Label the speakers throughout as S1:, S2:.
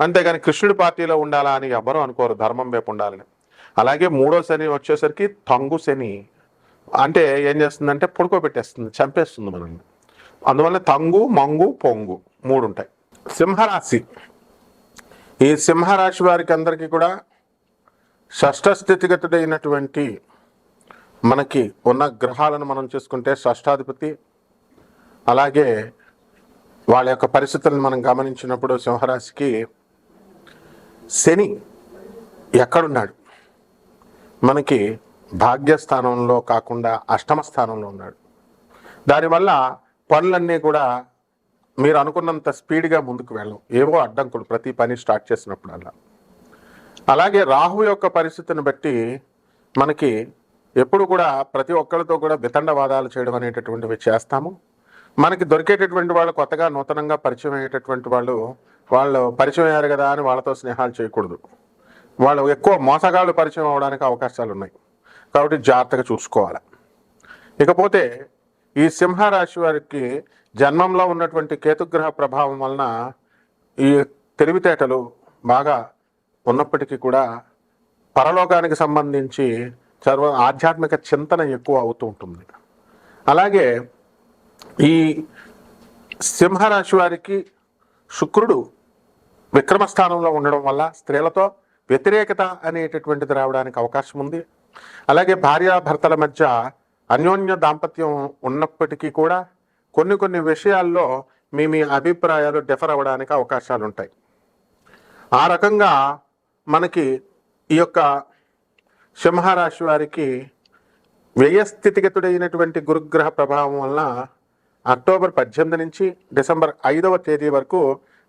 S1: అంతేగాని కృష్ణుడి పార్టీలో ఉండాలా అని ఎవ్వరూ అనుకోరు ధర్మం వైపు ఉండాలని. అలాగే మూడో శని వచ్చేసరికి తంగు శని. అంటే ఏం చేస్తుందంటే పడుకోబెట్టేస్తుంది చంపేస్తుంది మనల్ని. అందువల్ల తంగు మంగు పొంగు మూడు ఉంటాయి సింహరాశి. ఈ సింహరాశి వారికి అందరికీ కూడా షష్ఠ స్థితిగతుడైనటువంటి మనకి ఉన్న గ్రహాలను మనం చూసుకుంటే షష్టాధిపతి అలాగే వాళ్ళ యొక్క పరిస్థితులను మనం గమనించినప్పుడు సింహరాశికి శని ఎక్కడున్నాడు? మనకి భాగ్యస్థానంలో కాకుండా అష్టమ స్థానంలో ఉన్నాడు. దానివల్ల పనులన్నీ కూడా మీరు అనుకున్నంత స్పీడ్గా ముందుకు వెళ్ళం ఏవో అడ్డంకులు ప్రతి పని స్టార్ట్ చేసినప్పుడల్లా. అలాగే రాహు యొక్క పరిస్థితిని బట్టి మనకి ఎప్పుడు కూడా ప్రతి ఒక్కరితో కూడా వితండవాదాలు చేయడం అనేటటువంటివి చేస్తాము. మనకి దొరికేటటువంటి వాళ్ళు కొత్తగా నూతనంగా పరిచయం అయ్యేటటువంటి వాళ్ళు వాళ్ళు పరిచయం అయ్యారు కదా అని వాళ్ళతో స్నేహాలు చేయకూడదు. వాళ్ళు ఎక్కువ మోసగాళ్ళు పరిచయం అవడానికి అవకాశాలు ఉన్నాయి. కాబట్టి జాగ్రత్తగా చూసుకోవాలి. ఇకపోతే ఈ సింహరాశి వారికి జన్మంలో ఉన్నటువంటి కేతుగ్రహ ప్రభావం వలన ఈ తెలివితేటలు బాగా ఉన్నప్పటికీ కూడా పరలోకానికి సంబంధించి సర్వ ఆధ్యాత్మిక చింతన ఎక్కువ అవుతూ ఉంటుంది. అలాగే ఈ సింహరాశి వారికి శుక్రుడు విక్రమ స్థానంలో ఉండడం వల్ల స్త్రీలతో వ్యతిరేకత అనేటటువంటిది రావడానికి అవకాశం ఉంది. అలాగే భార్యాభర్తల మధ్య అన్యోన్య దాంపత్యం ఉన్నప్పటికీ కూడా కొన్ని కొన్ని విషయాల్లో మీ మీ అభిప్రాయాలు డిఫర్ అవ్వడానికి అవకాశాలు ఉంటాయి. ఆ రకంగా మనకి ఈ యొక్క సింహరాశి వారికి వ్యయస్థితిగతుడైనటువంటి గురుగ్రహ ప్రభావం వలన అక్టోబర్ పద్దెనిమిది నుంచి డిసెంబర్ ఐదవ తేదీ వరకు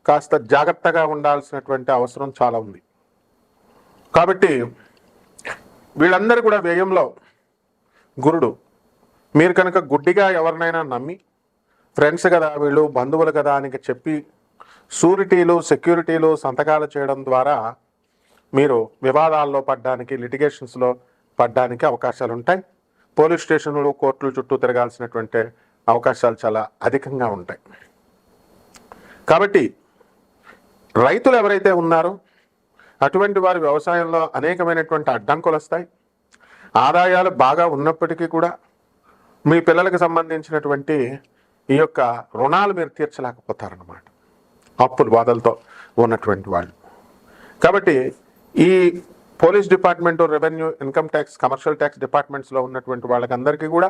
S1: కాస్త జాగ్రత్తగా ఉండాల్సినటువంటి అవసరం చాలా ఉంది. కాబట్టి వీళ్ళందరూ కూడా వ్యయంలో గురుడు. మీరు కనుక గుడ్డిగా ఎవరినైనా నమ్మి ఫ్రెండ్స్ కదా వీళ్ళు బంధువులు కదా అని చెప్పి సూరిటీలు సెక్యూరిటీలు సంతకాలు చేయడం ద్వారా మీరు వివాదాల్లో పడ్డానికి లిటిగేషన్స్లో పడ్డానికి అవకాశాలు ఉంటాయి. పోలీస్ స్టేషన్లు కోర్టులు చుట్టూ తిరగాల్సినటువంటి అవకాశాలు చాలా అధికంగా ఉంటాయి. కాబట్టి రైతులు ఎవరైతే ఉన్నారో అటువంటి వారి వ్యవసాయంలో అనేకమైనటువంటి అడ్డంకులు వస్తాయి. ఆదాయాలు బాగా ఉన్నప్పటికీ కూడా మీ పిల్లలకు సంబంధించినటువంటి ఈ యొక్క రుణాలు మీరు తీర్చలేకపోతారన్నమాట. అప్పులు బాధలతో ఉన్నటువంటి వాళ్ళు. కాబట్టి ఈ police department revenue income tax commercial tax డిపార్ట్మెంట్స్లో ఉన్నటువంటి వాళ్ళకందరికీ కూడా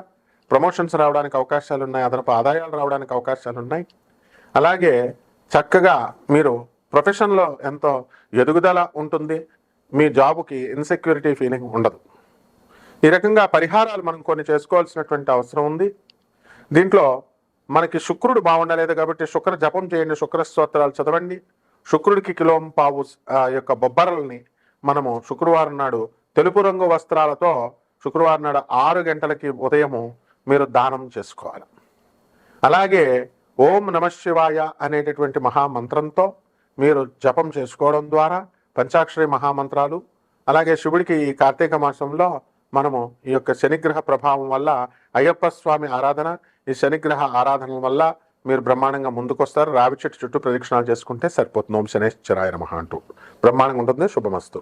S1: ప్రమోషన్స్ రావడానికి అవకాశాలు ఉన్నాయి అదనపు ఆదాయాలు రావడానికి అవకాశాలు ఉన్నాయి అలాగే చక్కగా మీరు ప్రొఫెషన్లో ఎంతో ఎదుగుదల ఉంటుంది. మీ జాబుకి ఇన్సెక్యూరిటీ ఫీలింగ్ ఉండదు. ఈ రకంగా పరిహారాలు మనం కొన్ని చేసుకోవాల్సినటువంటి అవసరం ఉంది. దీంట్లో మనకి శుక్రుడు బాగుండలేదు కాబట్టి శుక్ర జపం చేయండి శుక్ర స్తోత్రాలు చదవండి. శుక్రుడికి కిలోం పావు ఆ యొక్క బొబ్బరల్ని మనము శుక్రవారం నాడు తెలుపు రంగు వస్త్రాలతో శుక్రవారం నాడు ఆరు గంటలకి ఉదయము మీరు దానం చేసుకోవాలి. అలాగే ఓం నమశివాయ అనేటటువంటి మహామంత్రంతో మీరు జపం చేసుకోవడం ద్వారా పంచాక్షరి మహామంత్రాలు అలాగే శివుడికి ఈ కార్తీక మాసంలో మనము ఈ యొక్క శనిగ్రహ ప్రభావం వల్ల అయ్యప్ప స్వామి ఆరాధన ఈ శనిగ్రహ ఆరాధన వల్ల మీరు బ్రహ్మాండంగా ముందుకొస్తారు. రావి చెట్టు చుట్టూ ప్రదక్షిణాలు చేసుకుంటే సరిపోతుంది. ఓం శనేశ్వరాయ నమః అంటూ. బ్రహ్మాండంగా ఉంటుంది. శుభమస్తు.